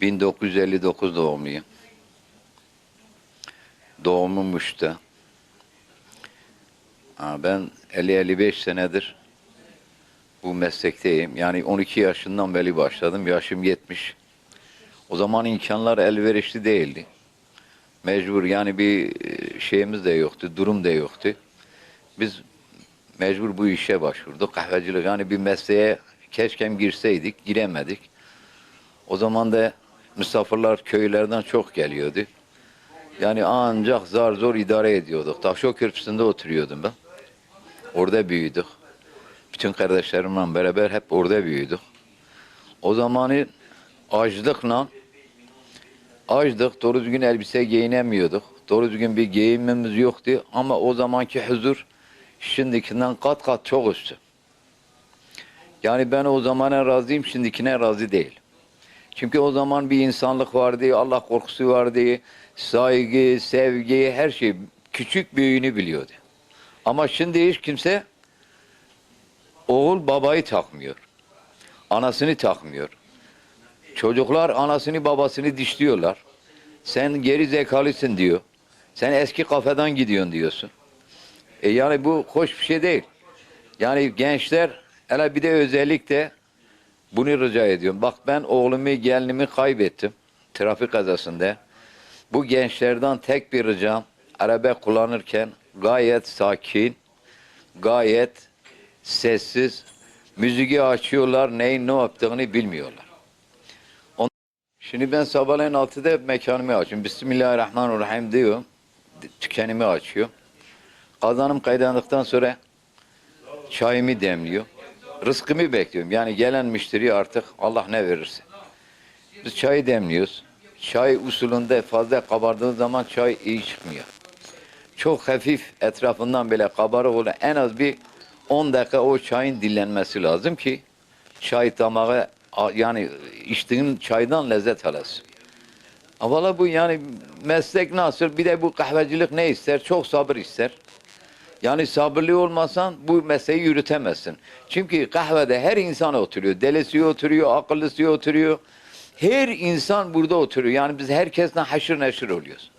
1959 doğumluyum. Doğumum Muş'ta. Ben 50-55 senedir bu meslekteyim. Yani 12 yaşından beri başladım. Yaşım 70. O zaman imkanlar elverişli değildi. Mecbur yani bir e, şeyimiz de yoktu, durum da yoktu. Biz mecbur bu işe başvurduk. Kahvecilik yani bir mesleğe keşke girseydik, giremedik. O zaman da misafirler köylerden çok geliyordu. Yani ancak zar zor idare ediyorduk. Taşo Köprüsü'nde oturuyordum ben. Orada büyüdük. Bütün kardeşlerimle beraber hep orada büyüdük. O zamanı açlıkla açtık, doğru düzgün elbise giyinemiyorduk. Doğru düzgün bir giyimimiz yoktu ama o zamanki huzur şimdikinden kat kat çok üstü. Yani ben o zamana razıyım, şimdikine razı değil. Çünkü o zaman bir insanlık vardı, Allah korkusu vardı, saygı, sevgi, her şey küçük büyüğünü biliyordu. Ama şimdi hiç kimse oğul babayı takmıyor. Anasını takmıyor. Çocuklar anasını babasını dişliyorlar. Sen geri zekalısın diyor. Sen eski kafeden gidiyorsun diyorsun. E yani bu hoş bir şey değil. Yani gençler hele bir de özellikle bunu rica ediyorum. Bak ben oğlumu, gelinimi kaybettim trafik kazasında. Bu gençlerden tek bir ricam araba kullanırken gayet sakin, gayet sessiz, müziği açıyorlar, neyin ne yaptığını bilmiyorlar. Şimdi ben sabahleyin 6'da mekanımı açıyorum. Bismillahirrahmanirrahim diyor. Tükenimi açıyor. Kazanım kaydandıktan sonra çayımı demliyor. Rızkımı bekliyorum. Yani gelen müşteri artık Allah ne verirse. Biz çayı demliyoruz. Çay usulünde fazla kabardığı zaman çay iyi çıkmıyor. Çok hafif etrafından böyle kabarık olan en az bir 10 dakika o çayın dinlenmesi lazım ki çay damağı a- yani içtiğin çaydan lezzet alasın. Valla bu yani meslek nasıl? Bir de bu kahvecilik ne ister? Çok sabır ister. Yani sabırlı olmasan bu mesleği yürütemezsin. Çünkü kahvede her insan oturuyor. Delisi oturuyor, akıllısı oturuyor. Her insan burada oturuyor. Yani biz herkesten haşır neşir oluyoruz.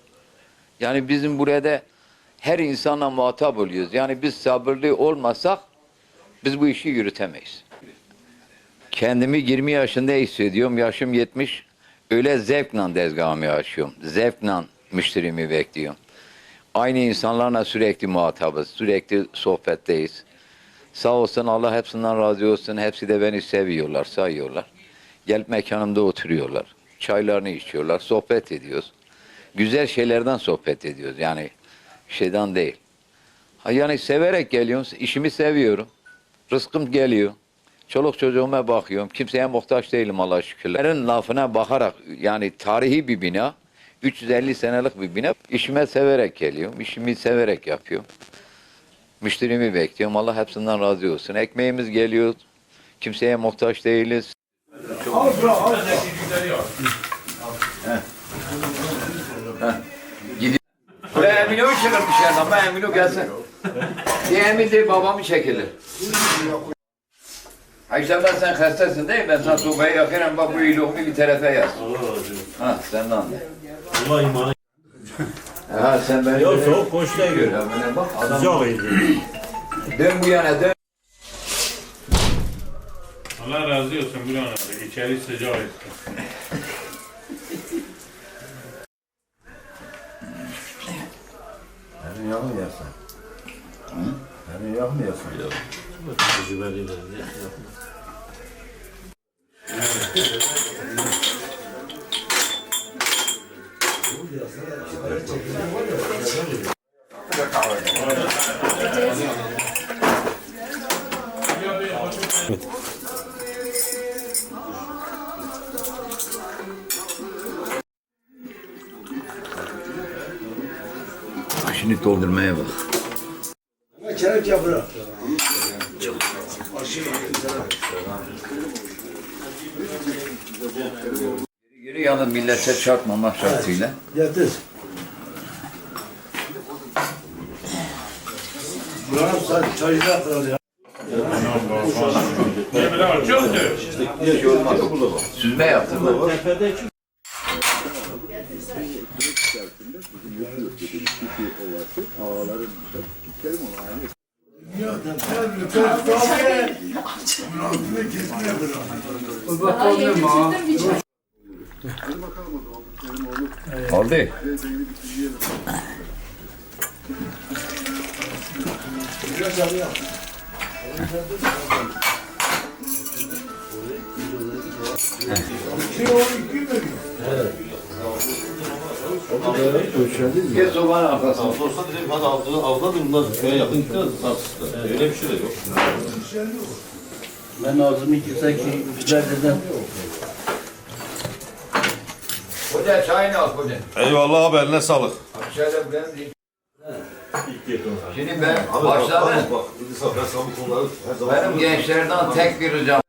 Yani bizim burada her insanla muhatap oluyoruz. Yani biz sabırlı olmasak biz bu işi yürütemeyiz. Kendimi 20 yaşında hissediyorum. Yaşım 70. Öyle zevkle tezgahımı açıyorum. Zevkle müşterimi bekliyorum. Aynı insanlarla sürekli muhatabız. Sürekli sohbetteyiz. Sağ olsun Allah hepsinden razı olsun. Hepsi de beni seviyorlar, sayıyorlar. Gelip mekanımda oturuyorlar. Çaylarını içiyorlar, sohbet ediyoruz. Güzel şeylerden sohbet ediyoruz. Yani şeyden değil. Yani severek geliyorum. işimi seviyorum. Rızkım geliyor. Çoluk çocuğuma bakıyorum. Kimseye muhtaç değilim Allah'a şükürler. Lafına bakarak yani tarihi bir bina. 350 senelik bir bina. İşime severek geliyorum. İşimi severek yapıyorum. Müşterimi bekliyorum. Allah hepsinden razı olsun. Ekmeğimiz geliyor. Kimseye muhtaç değiliz. Gidiyor. Buraya Emine uçurur dışarıdan. Ben Emine gelsin. Bir Emine babamı çekilir. Ben sen hastasin değil mi? Ben sana sobayı yakıyorum. Bak bu ilokunu bir tarafa yaz. Ha senden de. Allah imanı. Ha sen beni böyle soğuk değil. gör. böyle Bak adam Sıcak idi. dön bu yana dön. Allah razı olsun Burhan abi. İçeri sıcak etti. Beni yakmıyorsun. Beni yakmıyorsun. Tecrübeliyle. Şimdi doldurmaya bak. Çelik yapıyor. Geri yalnız millete çarpmamak şartıyla. Getir. Buranın sadece çayını yapıyor ya. Demirler çöktü. Süzme yaptım ben. Dünyadan her lüfer kaldı. Bunun altında kesmeye bırak. O da problem ha. Aldı. Biraz abi yaptım. Gel sobanın arkasına. Olsa dedim hadi da bunlar köye yakın gittiler tartıştılar. Öyle bir şey de yok. Ben ağzımı yıksak ki güzel dedim. Hoca çayını al hoca. Eyvallah abi eline sağlık. Şimdi ben başladım. Benim gençlerden tek bir ricam.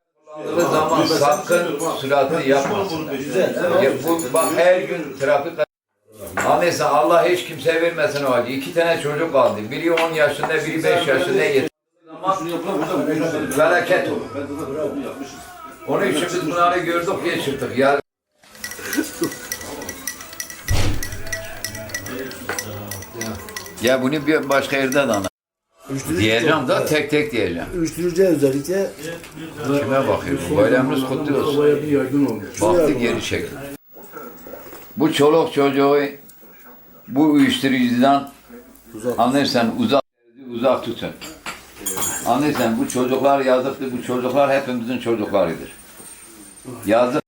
Kullandığı zaman sakın süratli yapmasın. Ya bu, bak her gün trafik Annesi Allah hiç kimseye vermesin o acı. İki tane çocuk aldı. Biri 10 yaşında, biri 5 yaşında yetiş. Felaket olur. Onun için biz bunları gördük çıktık. Ya ya bunu bir başka yerde de anlat. Diyeceğim da tek tek diyeceğim. Uyuşturucu özellikle Kime bakıyor? Bu bayramınız kutlu olsun. olaya bir yaygın olmuş. Baktı geri çekti. Bu çoluk çocuğu bu uyuşturucudan anlarsan uzak uzak tutun. Anlarsan bu çocuklar yazıktır. Bu çocuklar hepimizin çocuklarıdır. Yazık.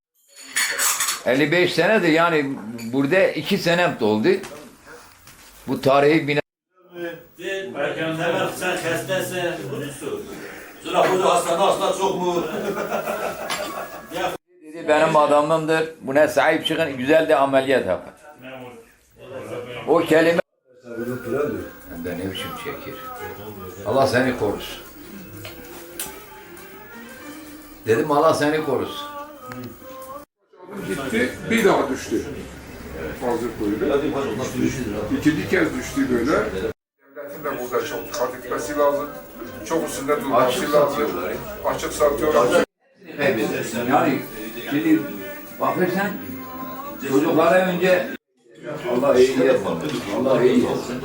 55 senedir yani burada iki senem doldu. Bu tarihi bina Sever sen hastası. Sıra hoca hastane hasta çok mu? dedi benim adamımdır. Buna sahip çıkın güzel de ameliyat yapın. O kelime ben ne biçim çekir. Allah seni korusun. Dedim Allah seni korusun. gitti, bir daha düştü. Hadi onlar sürüşür. İkinci kez düştü böyle. Devletin de burada çok dikkat etmesi lazım. Çok üstünde Açık durması lazım. satıyorlar. Açık satıyorlar. Yani şimdi bakırsan çocuklara önce Allah iyi yapsın. Allah iyi yapsın.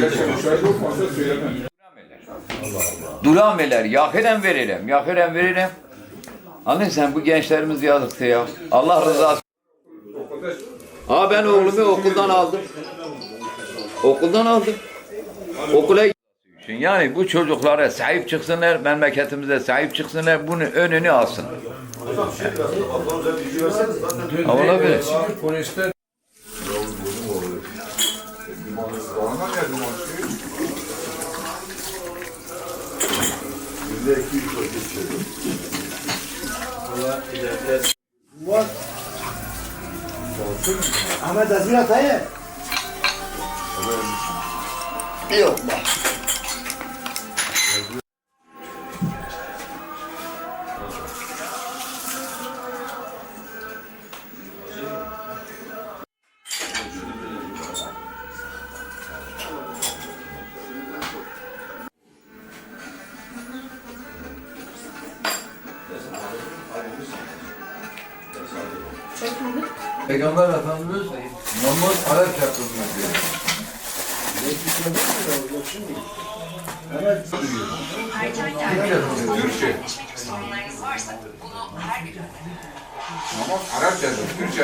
Gerçekten söylemem. Durameler, yakıren verelim, yakıren verelim. Anladın sen bu gençlerimiz yazıktı ya. Allah rızası. Ha ben oğlumu okuldan aldım. Okuldan aldım. Okula yani bu çocuklara sahip çıksınlar, memleketimize sahip çıksınlar, bunun önünü alsın. Ha, Olabilir. Polisler Ahmet Azir Atay'ı. Yok bak. Peygamber Efendimiz namaz Arap yapılıyor diyor. Türkçe. sorunlarınız varsa bunu her gün Namaz Arapçadır. Türkçe